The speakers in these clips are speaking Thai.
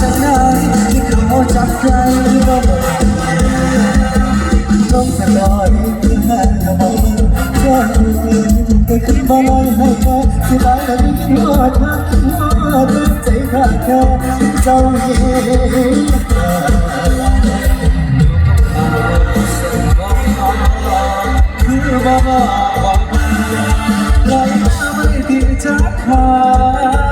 จากไหนที่เขาจับใจก็ต้องสลายเพื่อให้เราบอกว่าก็คือมาลอยให้แค่ที่ได้แล้วคิดว่าเธอคิดว่าเธอใจขาดแค่เจ้าเองคือบ้าบ้าไหลมาไม่ที่จะขาด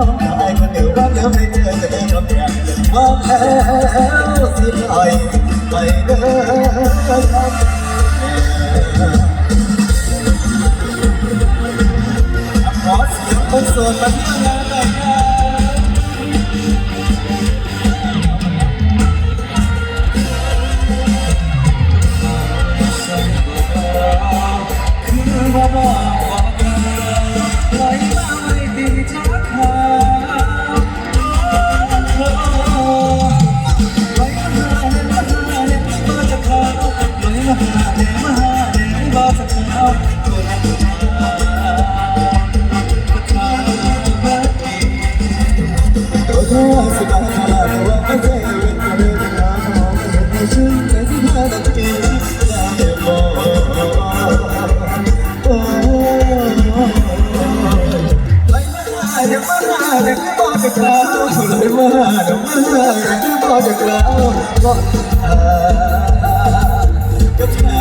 น้องไอ้คนเดียวรักแล้วไม่เจอจะได้ทำยังว่าแพ้สิปล่อยไปเด้อขอเสียงคนโสดมาที่ มา